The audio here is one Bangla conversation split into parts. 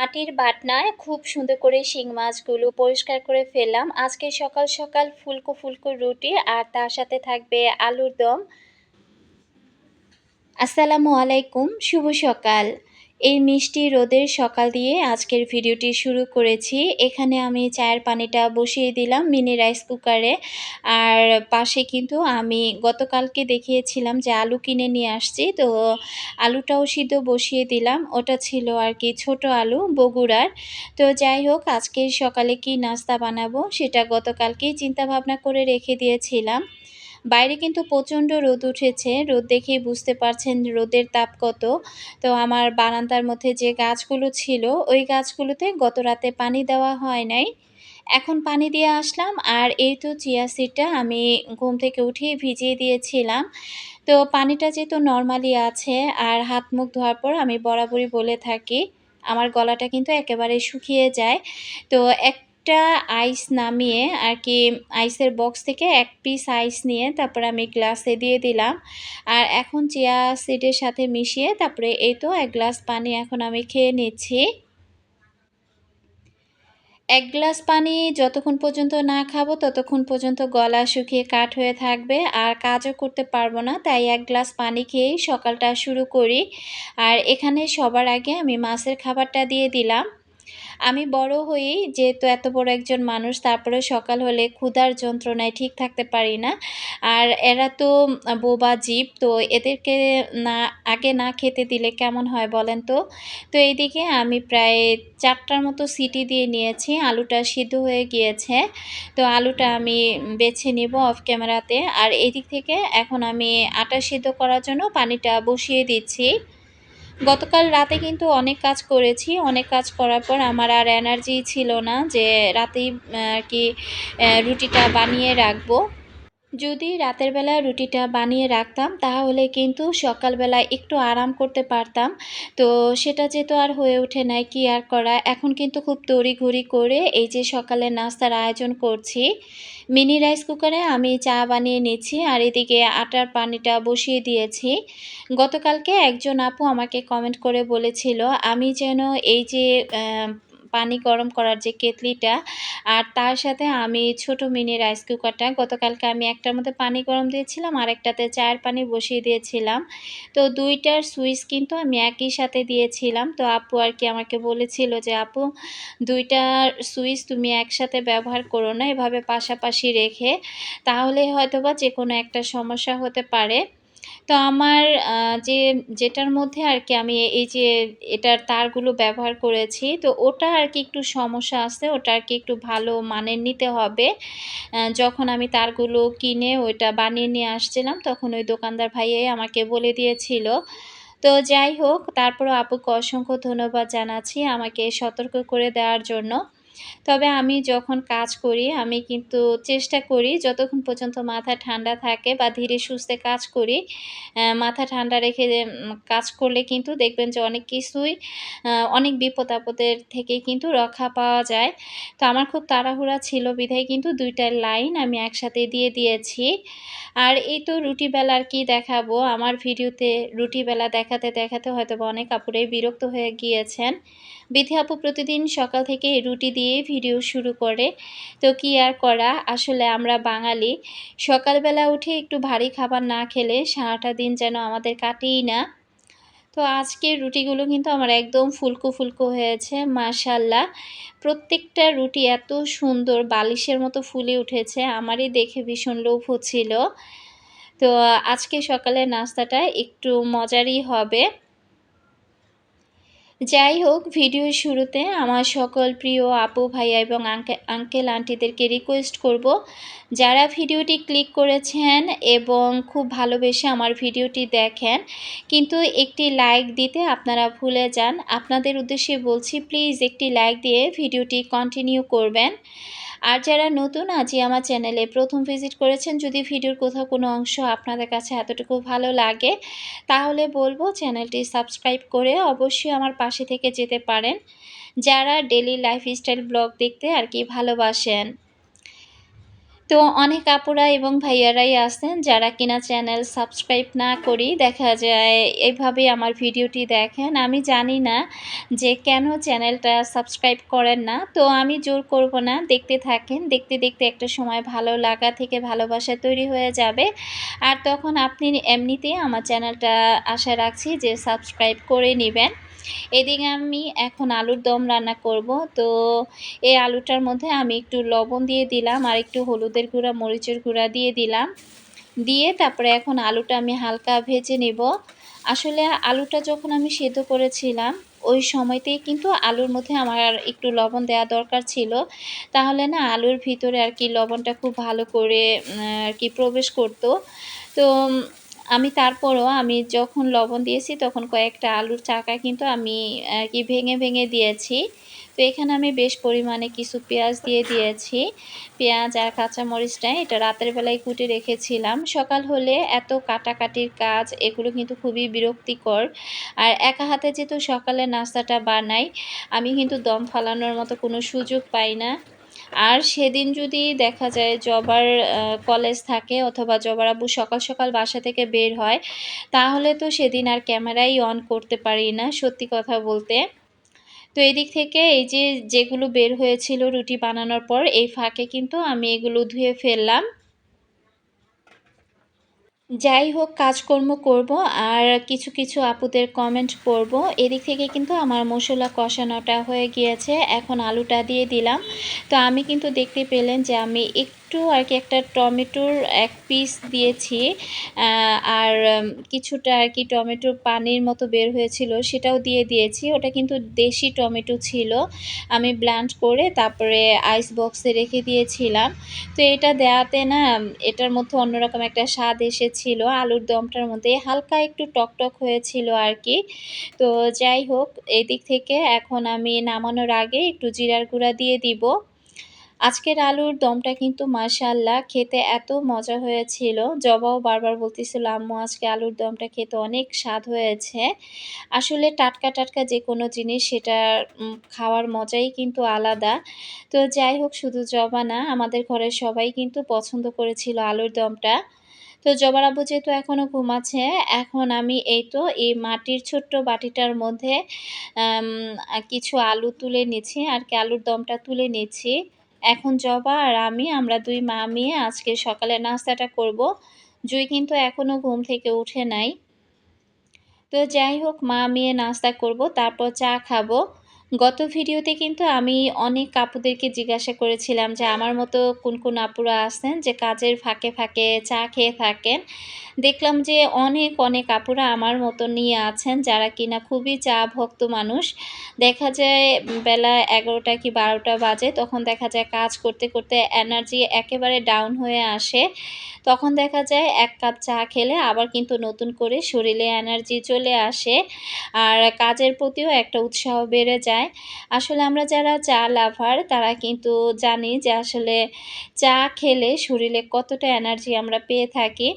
মাটির বাটনায় খুব সুন্দর করে শিং মাছগুলো পরিষ্কার করে ফেললাম। আজকে সকাল সকাল ফুলকো ফুলকো রুটি আর তার সাথে থাকবে আলুর দম। আসসালামু আলাইকুম, শুভ সকাল। এই মিষ্টি রোদের সকাল দিয়ে আজকের ভিডিওটি শুরু করেছি। এখানে আমি চায়ের পানিটা বসিয়ে দিলাম মিনি রাইস কুকারে। আর পাশে কিন্তু আমি গতকালকে দেখিয়েছিলাম যে আলু কিনে নিয়ে আসছি। তো আলুটাও সিদ্ধ বসিয়ে দিলাম। ওটা ছিল আর কি ছোট আলু, বগুড়ার। তো যাই হোক আজকের সকালে কি নাস্তা বানাবো সেটা গতকালকেই চিন্তা ভাবনা করে রেখে দিয়েছিলাম। বাইরে কিন্তু প্রচণ্ড রোদ উঠেছে। রোদ দেখেই বুঝতে পারছেন রোদের তাপ কত। তো আমার বারান্দার মধ্যে যে গাছগুলো ছিল, ওই গাছগুলোতে গত রাতে পানি দেওয়া হয় নাই। এখন পানি দিয়ে আসলাম আর এই তো চিয়া সিডটা আমি ঘুম থেকে উঠিয়ে ভিজিয়ে দিয়েছিলাম। তো পানিটা যেহেতু নর্মালি আছে আর হাত মুখ ধোয়ার পর আমি বরাবরই বলে থাকি, আমার গলাটা কিন্তু একেবারে শুকিয়ে যায়। তো এক একটা আইস নামিয়ে আর কি আইসের বক্স থেকে এক পিস আইস নিয়ে তারপরে আমি গ্লাসে দিয়ে দিলাম। আর এখন চিয়া সিডের সাথে মিশিয়ে তারপরে এই তো এক গ্লাস পানি এখন আমি খেয়ে নিচ্ছি। এক গ্লাস পানি যতক্ষণ পর্যন্ত না খাব ততক্ষণ পর্যন্ত গলা শুকিয়ে কাঠ হয়ে থাকবে। আর কাজও করতে পারব না, তাই এক গ্লাস পানি খেয়েই সকালটা শুরু করি। আর এখানে সবার আগে আমি মাছের খাবারটা দিয়ে দিলাম। আমি বড় হয়েই যেহেতু এত বড় একজন মানুষ, তারপরে সকাল হলে ক্ষুধার যন্ত্রণায় ঠিক থাকতে পারি না। আর এরা তো বোবা জীব, তো এদেরকে না, আগে না খেতে দিলে কেমন হয় বলেন তো? তো এইদিকে আমি প্রায় চারটার মতো সিটি দিয়ে নিয়েছি, আলুটা সিদ্ধ হয়ে গিয়েছে। তো আলুটা আমি বেছে নিব অফ ক্যামেরাতে। আর এদিক থেকে এখন আমি আটা সিদ্ধ করার জন্য পানিটা বসিয়ে দিচ্ছি। গতকাল রাতে কিন্তু অনেক কাজ করেছি। অনেক কাজ করার পর আমার আর এনার্জি ছিল না যে রাতেই আর কি রুটিটা বানিয়ে রাখব। যদি রাতের বেলা রুটিটা বানিয়ে রাখতাম, তাহলে কিন্তু সকালবেলা একটু আরাম করতে পারতাম। তো সেটা যেহেতু আর হয়ে ওঠে নাই, কি আর করা? এখন কিন্তু খুব তড়িঘড়ি করে এই যে সকালে নাস্তার আয়োজন করছি। মিনি রাইস কুকারে আমি চা বানিয়ে নিচ্ছি আর এদিকে আটার পানিটা বসিয়ে দিয়েছি। গতকালকে একজন আপু আমাকে কমেন্ট করে বলেছিল, আমি যেন এই যে পানি গরম করার যে কেতলিটা আর তার সাথে আমি ছোট মিনি রাইস কুকারটা, গতকালকে আমি একটার মধ্যে পানি গরম দিয়েছিলাম, আর একটাতে চায়ের পানি বসিয়ে দিয়েছিলাম। তো দুইটার সুইচ কিন্তু আমি একই সাথে দিয়েছিলাম। তো আপু আর কি আমাকে বলেছিল যে, আপু, দুইটার সুইচ তুমি একসাথে ব্যবহার করো না, এভাবে পাশাপাশি রেখে। তাহলে হয়তোবা যে কোনো একটা সমস্যা হতে পারে। তো আমার যে, যেটার মধ্যে আর কি আমি এই যে, এটার তারগুলো ব্যবহার করেছি, তো ওটা আর কি একটু সমস্যা আছে, ওটা আর কি একটু ভালো মানের নিতে হবে। যখন আমি তারগুলো কিনে ওইটা বানিয়ে নিয়ে আসছিলাম, তখন ওই দোকানদার ভাইয়াই আমাকে বলে দিয়েছিল। তো যাই হোক, তারপরও আপুকে অসংখ্য ধন্যবাদ জানাচ্ছি আমাকে সতর্ক করে দেওয়ার জন্য। তবে আমি যখন কাজ করি, আমি কিন্তু চেষ্টা করি যতক্ষণ পর্যন্ত মাথা ঠান্ডা থাকে বা ধীরে সুস্থে কাজ করি মাথা ঠান্ডা রেখে কাজ করলে কিন্তু দেখবেন যে অনেক কিছুই অনেক বিপদ আপদের থেকে কিন্তু রক্ষা পাওয়া যায়। তো আমার খুব তাড়াহুড়া ছিল বিধায় কিন্তু দুইটা লাইন আমি একসাথে দিয়ে দিয়েছি। আর এই তো রুটি বেলার কি দেখাবো, আমার ভিডিওতে রুটি বেলা দেখাতে দেখাতে হয়তো অনেক কাপড়ে বিরক্ত হয়ে গিয়েছেন। বিধি আপু প্রতিদিন সকাল থেকে রুটি দিয়ে ভিডিও শুরু করে। তো কি আর করা? আসলে আমরা বাঙালি। সকালবেলা উঠে একটু ভারী খাবার না খেলে সারাটা দিন যেন আমাদের কাটেই না। তো আজকের রুটিগুলো কিন্তু আমার একদম ফুলকো ফুলকো হয়েছে মাশাল্লাহ প্রত্যেকটা রুটি এত সুন্দর, বালিশের মতো ফুলে উঠেছে। আমারই দেখে ভীষণ লোভ হচ্ছিল। তো আজকে সকালের নাস্তাটা একটু মজারই হবে। যাই হোক ভিডিও শুরুতে আমার সকল প্রিয় আপু, ভাইয়া এবং আঙ্কেল আন্টিদেরকে রিকোয়েস্ট করব যারা ভিডিওটি ক্লিক করেছেন এবং খুব ভালোবেসে আমার ভিডিওটি দেখেন। কিন্তু একটি লাইক দিতে আপনারা ভুলে যান। আপনাদের উদ্দেশ্যে বলছি প্লিজ একটি লাইক দিয়ে ভিডিওটি কন্টিনিউ করবেন। আর যারা নতুন আজই আমার চ্যানেলে প্রথম ভিজিট করেছেন, যদি ভিডিওর কোথাও কোনো অংশ আপনাদের কাছে এতটুকু ভালো লাগে, তাহলে বলব চ্যানেলটি সাবস্ক্রাইব করে অবশ্যই আমার পাশে থেকে যেতে পারেন। যারা ডেলি লাইফস্টাইল ব্লগ দেখতে আর কি ভালোবাসেন। তো অনেক আপুরা এবং ভাইয়ারাই আছেন যারা কিনা চ্যানেল সাবস্ক্রাইব না করি দেখা যায় এইভাবে আমার ভিডিওটি দেখেন। আমি জানি না যে কেন চ্যানেলটা সাবস্ক্রাইব করেন না, তো আমি জোর করব না। দেখতে থাকেন, দেখতে দেখতে একটা সময় ভালো লাগা থেকে ভালোবাসা তৈরি হয়ে যাবে। আর তখন আপনি এমনিতেই আমার চ্যানেলটা আশা রাখছি যে সাবস্ক্রাইব করে নেবেন। এদিকে আমি এখন আলুর দম রান্না করব। তো এই আলুটার মধ্যে আমি একটু লবণ দিয়ে দিলাম আর একটু হলুদের গুঁড়া, মরিচের গুঁড়া দিয়ে দিলাম। দিয়ে তারপরে এখন আলুটা আমি হালকা ভেজে নেব। আসলে আলুটা যখন আমি সেদ্ধ করেছিলাম, ওই সময়তেই কিন্তু আলুর মধ্যে আমার একটু লবণ দেওয়া দরকার ছিল। তাহলে না আলুর ভিতরে আর কি লবণটা খুব ভালো করে আর কি প্রবেশ করতো। তো আমি তারপরও আমি যখন লবণ দিয়েছি তখন কয়েকটা আলুর চাকা কিন্তু আমি, আর কি, ভেঙে ভেঙে দিয়েছি। তো এখানে আমি বেশ পরিমাণে কিছু পেঁয়াজ দিয়ে দিয়েছি। পেঁয়াজ আর কাঁচামরিচটা এটা রাতের বেলায় কুটে রেখেছিলাম। সকাল হলে এত কাটাকাটির কাজ, এগুলো কিন্তু খুবই বিরক্তিকর। আর একা হাতে যেহেতু সকালে নাস্তাটা বানাই, আমি কিন্তু দম ফালানোর মতো কোনো সুযোগ পাই না। আর সেদিন যদি দেখা যায় জবার কলেজ থাকে অথবা জবার আব্বু সকাল সকাল বাসা থেকে বের হয়, তাহলে তো সেদিন আর ক্যামেরাই অন করতে পারি না, সত্যি কথা বলতে। তো এদিক থেকে এই যে যেগুলো বের হয়েছিল রুটি বানানোর পর, এই ফাঁকে কিন্তু আমি এগুলো ধুয়ে ফেললাম। যাই হোক, কাজকর্ম করব আর কিছু কিছু আপুদের কমেন্ট পড়ব এদিক থেকে কিন্তু আমার মশলা কষানোটা হয়ে গিয়েছে। এখন আলুটা দিয়ে দিলাম। তো আমি কিন্তু দেখতে পেলেন যে আমি একটু আর কি একটা টমেটোর এক পিস দিয়েছি। আর কিছুটা আর কি টমেটোর পানির মতো বের হয়েছিল, সেটাও দিয়ে দিয়েছি। ওটা কিন্তু দেশি টমেটো ছিল। আমি ব্ল্যান্ড করে তারপরে আইস বক্সে রেখে দিয়েছিলাম। তো এটা দেওয়াতে না, এটার মধ্যে অন্যরকম একটা স্বাদ এসেছে। ছিল, আলুর দমটার মধ্যে হালকা একটু টকটক হয়েছিল আর কি। তো যাই হোক এই দিক থেকে এখন আমি নামানোর আগে একটু জিরার গুঁড়া দিয়ে দিব। আজকের আলুর দমটা কিন্তু মাশাল্লাহ খেতে এত মজা হয়েছিল। জবাও বারবার বলতেছিল, আম্মু, আজকে আলুর দমটা খেতে অনেক স্বাদ হয়েছে। আসলে টাটকা টাটকা যে কোনো জিনিস সেটা খাওয়ার মজাই কিন্তু আলাদা। তো যাই হোক, শুধু জবা না, আমাদের ঘরের সবাই কিন্তু পছন্দ করেছিল আলুর দমটা। তো জবার আব্বু যেহেতু এখনও ঘুমাচ্ছে, এখন আমি এই তো এই মাটির ছোট্ট বাটিটার মধ্যে কিছু আলু তুলে নিচ্ছি, আর কি আলুর দমটা তুলে নিচ্ছি। এখন জবা আর আমি, আমরা দুই মা মেয়ে আজকে সকালে নাস্তাটা করব। জুই কিন্তু এখনও ঘুম থেকে উঠে নাই। তো যাই হোক, মা মেয়ে নাস্তা করব, তারপর চা খাব। গত ভিডিওতে কিন্তু আমি অনেক আপুদেরকে জিজ্ঞাসা করেছিলাম যে আমার মতো কোন কোন আপুরা আছেন যে কাজের ফাঁকে ফাঁকে চা খেয়ে থাকেন? দেখলাম যে অনেক অনেক আপুরা আমার মতো নিয়ে আছেন যারা কিনা খুবই চা ভক্ত মানুষ। দেখা যায় বেলা এগারোটা কি বারোটা বাজে, তখন দেখা যায় কাজ করতে করতে এনার্জি একেবারে ডাউন হয়ে আসে। তখন দেখা যায় এক কাপ চা খেলে আবার কিন্তু নতুন করে শরীরে এনার্জি চলে আসে আর কাজের প্রতিও একটা উৎসাহ বেড়ে যায়। আসলে আমরা যারা চা লাভার তারা কিন্তু জানি যে আসলে চা খেলে শরীরে কতটা এনার্জি আমরা পেয়ে থাকি।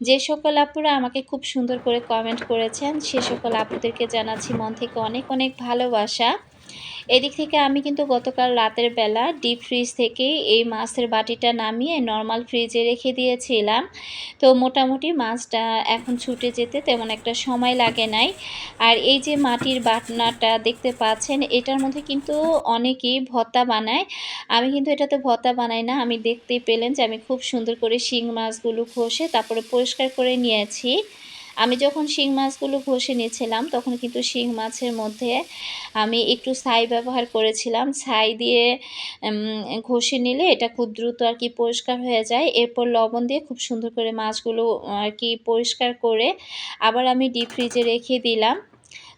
যে সকল আপুরা আমাকে খুব সুন্দর করে কমেন্ট করেছেন, সে সকল আপুদেরকে জানাচ্ছি মন থেকে অনেক অনেক ভালোবাসা। এদিক থেকে আমি কিন্তু গতকাল রাতের বেলা ডিপ ফ্রিজ থেকে এই মাছের বাটিটা নামিয়ে নর্মাল ফ্রিজে রেখে দিয়েছিলাম। তো মোটামুটি মাছটা এখন ছুটে যেতে তেমন একটা সময় লাগে নাই। আর এই যে মাটির বাটনাটা দেখতে পাচ্ছেন, এটার মধ্যে কিন্তু অনেকেই ভত্তা বানায়। আমি কিন্তু এটাতে ভত্তা বানাই না, আমি দেখতেই পেলেন যে আমি খুব সুন্দর করে শিং মাছগুলো ঘষে তারপরে পরিষ্কার করে নিয়েছি। আমি যখন শিং মাছগুলো ঘষে নিয়েছিলাম, তখন কিন্তু শিং মাছের মধ্যে আমি একটু ছাই ব্যবহার করেছিলাম। ছাই দিয়ে ঘষে নিলে এটা খুব দ্রুত আর কি পরিষ্কার হয়ে যায়। এরপর লবণ দিয়ে খুব সুন্দর করে মাছগুলো আর কি পরিষ্কার করে আবার আমি ডিপ ফ্রিজে রেখে দিলাম।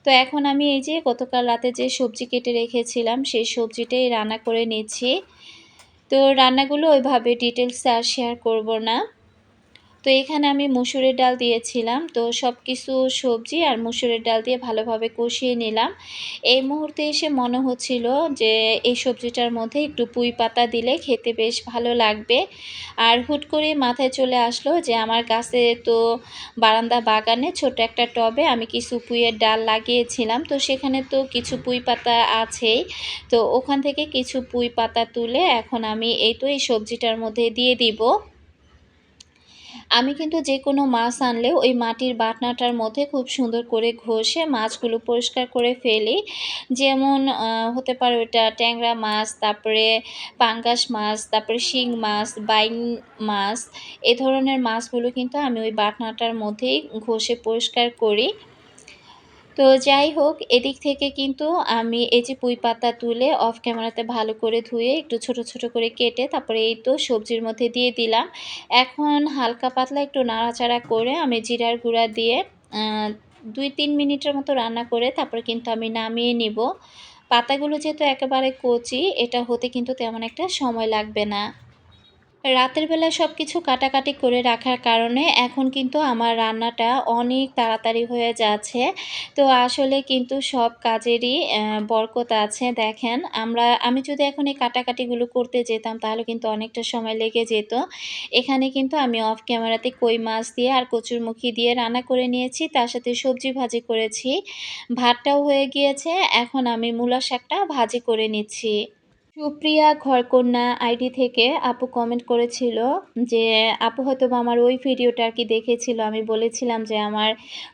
তো এখন আমি এই যে গতকাল রাতে যে সবজি কেটে রেখেছিলাম, সেই সবজিটাই রান্না করে নিচ্ছি। তো রান্নাগুলো ওইভাবে ডিটেলসে আর শেয়ার করব না। তো এখানে আমি মুসুরের ডাল দিয়েছিলাম। তো সব কিছু সবজি আর মুসুরের ডাল দিয়ে ভালোভাবে কষিয়ে নিলাম। এই মুহূর্তে এসে মনে হচ্ছিল যে এই সবজিটার মধ্যে একটু পুঁই পাতা দিলে খেতে বেশ ভালো লাগবে। আর হুট করে মাথায় চলে আসলো যে আমার গাছে তো বারান্দা বাগানে ছোট একটা টবে আমি কিছু পুঁইয়ের ডাল লাগিয়েছিলাম। তো সেখানে তো কিছু পুঁই পাতা আছেই। তো ওখান থেকে কিছু পুঁই পাতা তুলে এখন আমি এই তো এই সবজিটার মধ্যে দিয়ে দিব। আমি কিন্তু যে কোনো মাছ আনলে ওই মাটির বাটনাটার মধ্যে খুব সুন্দর করে ঘষে মাছগুলো পরিষ্কার করে ফেলি। যেমন হতে পারে ওটা ট্যাংরা মাছ, তারপরে পাঙ্গাস মাছ, তারপরে শিং মাছ, বাইন মাছ, এ ধরনের মাছগুলো কিন্তু আমি ওই বাটনাটার মধ্যেই ঘষে পরিষ্কার করি। তো যাই হোক, এদিক থেকে কিন্তু আমি এই যে পুঁই পাতা তুলে অফ ক্যামেরাতে ভালো করে ধুয়ে একটু ছোট ছোট করে কেটে তারপরে এই তো সবজির মধ্যে দিয়ে দিলাম। এখন হালকা পাতলা একটু নাড়াচাড়া করে আমি জিরার গুঁড়া দিয়ে দুই তিন মিনিটের মতো রান্না করে তারপরে কিন্তু আমি নামিয়ে নিব। পাতাগুলো যেহেতু একেবারে কচি, এটা হতে কিন্তু তেমন একটা সময় লাগবে না। রাতের বেলা সব কিছু কাটাকাটি করে রাখার কারণে এখন কিন্তু আমার রান্নাটা অনেক তাড়াতাড়ি হয়ে যাচ্ছে। তো আসলে কিন্তু সব কাজেরই বরকত আছে। দেখেন, আমরা, আমি যদি এখন এই কাটাকাটিগুলো করতে যেতাম তাহলে কিন্তু অনেকটা সময় লেগে যেত। এখানে কিন্তু আমি অফ ক্যামেরাতে কই মাছ দিয়ে আর কচুরমুখী দিয়ে রান্না করে নিয়েছি। তার সাথে সবজি ভাজি করেছি। ভাতটাও হয়ে গিয়েছে। এখন আমি মূলা শাকটা ভাজি করে নিচ্ছি। সুপ্রিয়া ঘরকন্যা আইডি থেকে আপু কমেন্ট করেছিল যে, আপু হয়তো আমার ওই ভিডিওটা আর কি দেখেছিল। আমি বলেছিলাম যে, আমার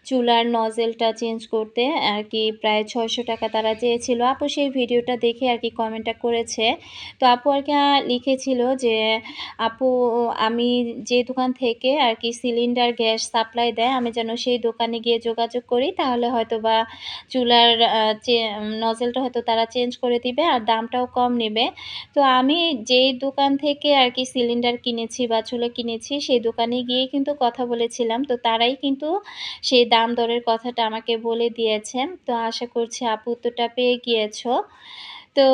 চুলার নজেলটা চেঞ্জ করতে আর কি প্রায় ছয়শো টাকা তারা চেয়েছিল। আপু সেই ভিডিওটা দেখে আর কি কমেন্টটা করেছে। তো আপু আর কি লিখেছিল যে, আপু, আমি যে দোকান থেকে আর কি সিলিন্ডার গ্যাস সাপ্লাই দেয়, আমি যেন সেই দোকানে গিয়ে যোগাযোগ করি, তাহলে হয়তো বা চুলার নজেলটা হয়তো তারা চেঞ্জ করে দিবে আর দামটাও কম নেবে। নেবে তো আমি যেই দোকান থেকে আর কি সিলিন্ডার কিনেছি বা চুলো কিনেছি, সেই দোকানে গিয়ে কিন্তু কথা বলেছিলাম। তো তারাই কিন্তু সেই দাম দরের কথাটা আমাকে বলে দিয়েছেন। তো আশা করছি আপু উত্তরটা পেয়ে গিয়েছো। তো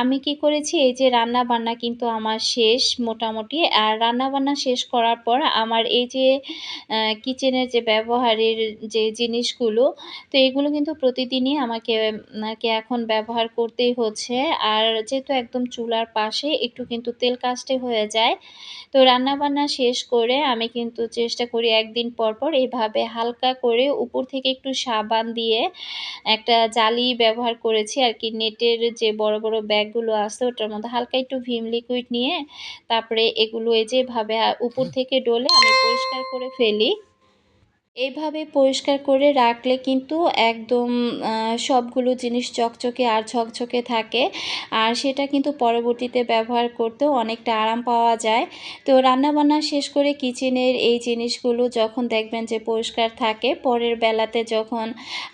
আমি কি করেছি? এই যে রান্না বান্না কিন্তু আমার শেষ মোটামুটি। আর রান্না বান্না শেষ করার পর আমার এই যে কিচেনের যে ব্যবহারের যে জিনিসগুলো, তো এগুলো কিন্তু প্রতিদিনই আমাকে নাকি এখন ব্যবহার করতেই হচ্ছে। আর যেহেতু একদম চুলার পাশে একটু কিন্তু তেল কাস্টে হয়ে যায়, তো রান্নাবান্না শেষ করে আমি কিন্তু চেষ্টা করি একদিন পর পর এভাবে হালকা করে উপর থেকে একটু সাবান দিয়ে একটা জালি ব্যবহার করেছি আর কি, নেটের যে বড় বড় ব্যাগগুলো আছে ওটার মধ্যে হালকা একটু ভিম লিকুইড নিয়ে তারপরে এগুলো এই যেভাবে উপর থেকে ডলে আমি পরিষ্কার করে ফেলি। এইভাবে পরিষ্কার করে রাখলে কিন্তু একদম সবগুলো জিনিস চকচকে আর ঝকঝকে থাকে। আর সেটা কিন্তু পরবর্তীতে ব্যবহার করতেও অনেকটা আরাম পাওয়া যায়। তো রান্নাবান্না শেষ করে কিচেনের এই জিনিসগুলো যখন দেখবেন যে পরিষ্কার থাকে, পরের বেলাতে যখন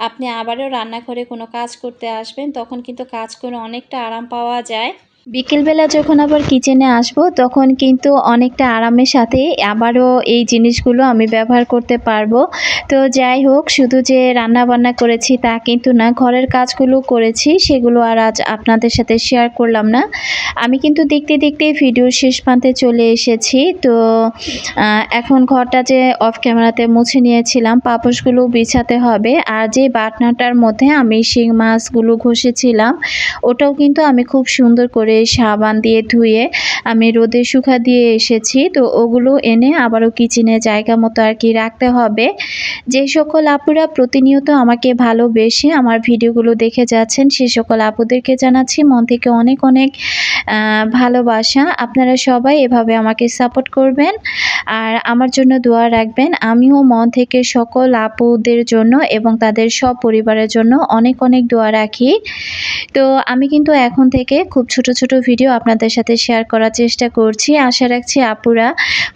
আপনি আবারও রান্নাঘরে কোনো কাজ করতে আসবেন, তখন কিন্তু কাজ করে অনেকটা আরাম পাওয়া যায়। বিকেলবেলা যখন আবার কিচেনে আসব, তখন কিন্তু অনেকটা আরামের সাথে আবারও এই জিনিসগুলো আমি ব্যবহার করতে পারব। তো যাই হোক, শুধু যে রান্না বান্না করেছি তা কিন্তু না, ঘরের কাজগুলো করেছি, সেগুলো আর আজ আপনাদের সাথে শেয়ার করলাম না। আমি কিন্তু দেখতে দেখতে ভিডিওর শেষ প্রান্তে চলে এসেছি। তো এখন ঘরটা যে অফ ক্যামেরাতে মুছে নিয়েছিলাম, পাপোশগুলো বিছাতে হবে। আর যে বাটনাটার মধ্যে আমি শিং মাছগুলো ঘষেছিলাম, ওটাও কিন্তু আমি খুব সুন্দর করে সাবান দিয়ে ধুয়ে আমি রোদে শুকা দিয়ে এসেছি। তো ওগুলো এনে আবারও কিচেনে জায়গা মতো আর কি রাখতে হবে। যে সকল আপুরা প্রতিনিয়ত আমাকে ভালোবেসে আমার ভিডিওগুলো দেখে যাচ্ছেন, সে সকল আপুদেরকে জানাচ্ছি মন থেকে অনেক অনেক ভালোবাসা। আপনারা সবাই এভাবে আমাকে সাপোর্ট করবেন আর আমার জন্য দোয়া রাখবেন। আমিও মন থেকে সকল আপুদের জন্য এবং তাদের সব পরিবারের জন্য অনেক অনেক দোয়া রাখি। তো আমি কিন্তু এখন থেকে খুব ছোট ছোট ভিডিও আপনাদের সাথে শেয়ার করার চেষ্টা করছি। আশা রাখছি আপুরা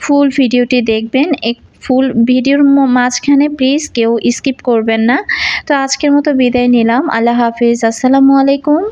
ফুল ভিডিওটি দেখবেন। এক ফুল ভিডিওর মাঝখানে প্লিজ কেউ স্কিপ করবেন না। তো আজকের মতো বিদায় নিলাম। আল্লাহ হাফিজ। আসসালামু আলাইকুম।